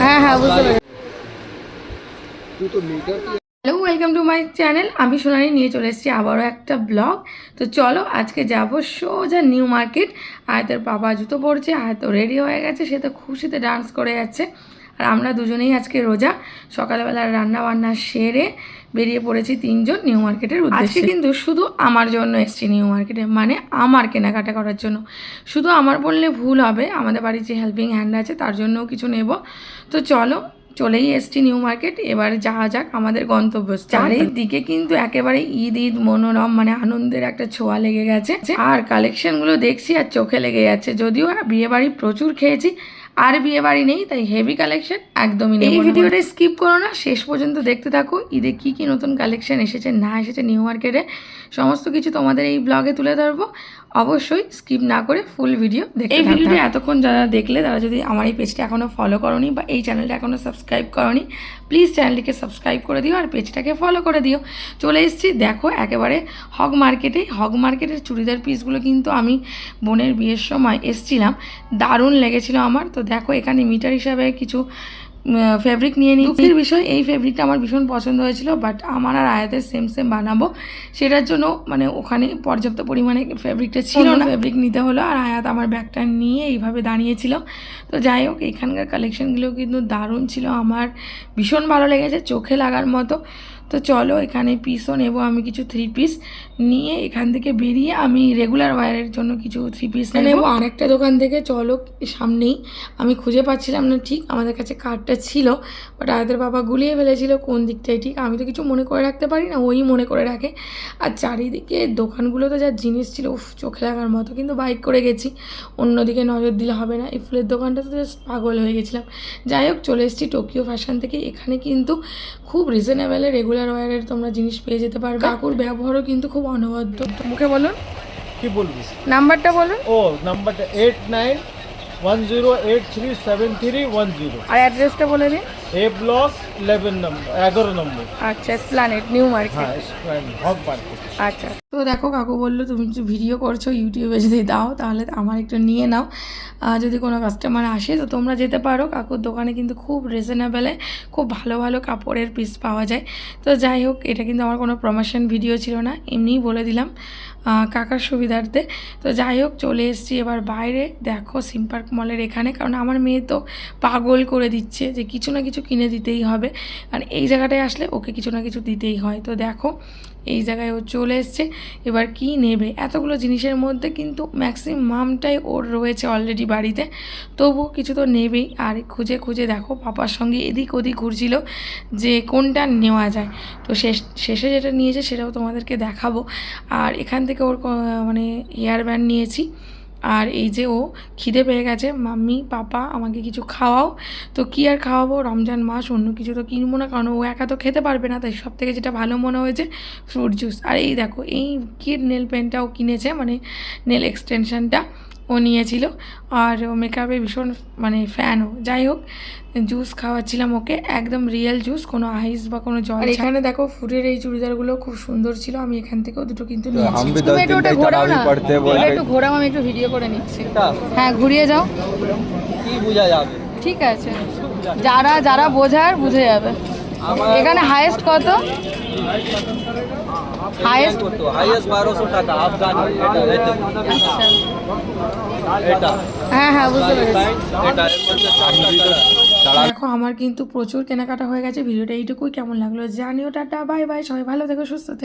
হ্যাঁ হ্যাঁ বুঝতে পেরেছি hello welcome to my channel আমি সোনালি নিয়ে চলে এসেছি আবারও একটা ব্লগ তো চলো আজকে যাব সোজা নিউ মার্কেট আয়তের বাবা জুতো পরছে আয়তো রেডি হয়ে গেছে সে তো খুশিতে ডান্স করে যাচ্ছে। আর আমরা দুজনেই আজকে রোজা। সকালবেলা রান্না বান্না সেরে বেরিয়ে পড়েছি তিনজন নিউ মার্কেটের উদ্দেশ্যে। কিন্তু শুধু আমার জন্য এসছি নিউ মার্কেটে মানে আমার কেনাকাটা করার জন্য। শুধু আমার বললে ভুল হবে আমাদের বাড়ির যে হেল্পিং হ্যান্ড আছে তার জন্যও কিছু নেব। তো চলো চলেই এসছি নিউ মার্কেট এবার যাওয়া যাক আমাদের গন্তব্য চারিদিকে কিন্তু একেবারে ঈদ ঈদ মনোরম মানে আনন্দের একটা ছোঁয়া লেগে গেছে। আর কালেকশনগুলো দেখছি আর চোখে লেগে যাচ্ছে যদিও বিয়ে বাড়ি প্রচুর খেয়েছি আর বিয়ে বাড়ি নেই তাই হেভি কালেকশন একদমই নেই এই ভিডিওটা স্কিপ করো না শেষ পর্যন্ত দেখতে থাকো। ঈদে কী কী নতুন কালেকশন এসেছে না এসেছে নিউ মার্কেটে সমস্ত কিছু তোমাদের এই ব্লগে তুলে ধরবো। অবশ্যই স্কিপ না করে ফুল ভিডিও দেখে এই ভিডিওটা এতক্ষণ যারা দেখলে তারা যদি আমার এই পেজটা এখনও ফলো করনি বা এই চ্যানেলটা এখনও সাবস্ক্রাইব করনি প্লিজ চ্যানেলটিকে সাবস্ক্রাইব করে দিও আর পেজটাকে ফলো করে দিও। চলে এসেছি দেখো একেবারে হগ মার্কেটে হক মার্কেটের চুড়িদার পিসগুলো কিন্তু আমি বোনের বিয়ের সময় এসছিলাম। দারুণ লেগেছিল আমার তো দেখো এখানে মিটার হিসাবে কিছু ফেব্রিক নিয়ে নিই দুঃখের বিষয় এই ফেব্রিকটা আমার ভীষণ পছন্দ হয়েছিল বাট আমার আর আয়াতের সেম সেম বানাবো। সেটার জন্য মানে ওখানে পর্যাপ্ত পরিমাণে ফেব্রিকটা ছিল না। ফেব্রিক নিতে হলো আর আয়াত আমার ব্যাগটা নিয়ে এইভাবে দাঁড়িয়েছিল। তো যাই হোক এখানকার কালেকশনগুলো কিন্তু দারুণ ছিল আমার ভীষণ ভালো লেগেছে চোখে লাগার মতো। তো চলো এখানে পিসও নেব আমি কিছু থ্রি পিস নিয়ে এখান থেকে বেরিয়ে আমি রেগুলার ওয়ারের জন্য কিছু থ্রি পিস নেব। আরেকটা দোকান থেকে চলো সামনেই। আমি খুঁজে পাচ্ছিলাম না ঠিক আমাদের কাছে কার্ডটা ছিল বাট আয়াদের বাবা গুলিয়ে ফেলেছিল কোন দিকটাই ঠিক আমি তো কিছু মনে করে রাখতে পারি না ওই মনে করে রাখে। আর চারিদিকে দোকানগুলোতে যা জিনিস ছিল উফ চোখে লাগার মতো কিন্তু বাইক করে গেছি। অন্যদিকে নজর দিলে হবে না এই ফুলের দোকানটাতে জাস্ট পাগল হয়ে গেছিলাম। যাই হোক চলে এসেছি টোকিও ফ্যাশন থেকে এখানে কিন্তু খুব রিজনেবেলে রেগুলার ওয়ারের তোমরা জিনিস পেয়ে যেতে পারবে। কাকুর ব্যবহারও কিন্তু খুব অনবদ্য। মুখে বলুন। কি বলবি? নাম্বারটা বলুন। ও নাম্বারটা eight nine one zero eight three seven three one zero. আর অ্যাড্রেসটা বলে দিন। এ ব্লক ইলেভেন নম্বর এগারো নম্বর আচ্ছা স্প্লানেট নিউ মার্কেট হক মার্কেট আচ্ছা তো দেখো কাকু বলল তুমি যে ভিডিও করছ ইউটিউবে যদি দাও তাহলে আমার একটু নিয়ে নাও। যদি কোনো কাস্টমার আসে তো তোমরা যেতে পারো। কাকুর দোকানে কিন্তু খুব রিজনেবেলে খুব ভালো ভালো কাপড়ের পিস পাওয়া যায়। তো যাই হোক এটা কিন্তু আমার কোনো প্রমোশন ভিডিও ছিল না এমনিই বলে দিলাম কাকার সুবিধার্থে। তো যাই হোক চলে এসেছি এবার বাইরে। দেখো সিম্পার্ক মলের এখানে কারণ আমার মেয়ে তো পাগল করে দিচ্ছে যে কিছু না কিছু কিনে দিতেই হবে। আর এই জায়গাটায় আসলে ওকে কিছু না কিছু দিতেই হয়। তো দেখো, এই জায়গায় ও চলে এসছে। এবার কি নেবে? এতগুলো জিনিসের মধ্যে কিন্তু ম্যাক্সিমামটাই ওর রয়েছে অলরেডি বাড়িতে। তবুও কিছু তো নেবেই। আর খুঁজে খুঁজে দেখো, পাপার সঙ্গে এদিক ওদিক ঘুরছিল যে কোনটা নেওয়া যায়। তো শেষ, শেষে যেটা নিয়েছে সেটাও তোমাদেরকে দেখাবো। আর এখান থেকে ওর মানে হেয়ার ব্যান্ড নিয়েছি। আর এই যে ও খিদে পেয়ে গেছে, মাম্মি, পাপা, আমাকে কিছু খাওয়াও। তো কি আর খাওয়াবো? রমজান মাস, অন্য কিছু তো কিনবো না, কারণ ও একা তো খেতে পারবে না, তাই সব থেকে যেটা ভালো মনে হয়েছে ফ্রুট জুস আর এই দেখো, এই কিড নেল পেনটাও কিনেছে মানে নেল এক্সটেনশনটা ও নিয়েছিল। আর মেকআপে ভীষণ মানে ফ্যানও যাই হোক জুস খাওয়াচ্ছিলাম ওকে একদম রিয়েল জুস কোনো আইস বা কোনো জল এখানে দেখো ফুটের এই চুড়িদারগুলো খুব সুন্দর ছিল আমি এখান থেকেও দুটো কিন্তু একটু ঘোরাও আমি একটু ভিডিও করে নিচ্ছি। হ্যাঁ ঘুরিয়ে যাও। ঠিক আছে। যারা যারা বোঝার বুঝে যাবে। এখানে হাইয়েস্ট কত? হাইয়েস্ট হাইয়েস্ট 1200 টাকা আফগান এটা এটা এটা। হ্যাঁ হ্যাঁ বুঝতে পেরেছি। এটা এর মধ্যে চারটা দেখো আমার কিন্তু প্রচুর কেনাকাটা হয়ে গেছে। ভিডিওটা এইটুকুই। কেমন লাগল জানিও টাটা বাই বাই। সবাই ভালো থেকো সুস্থ থেকো।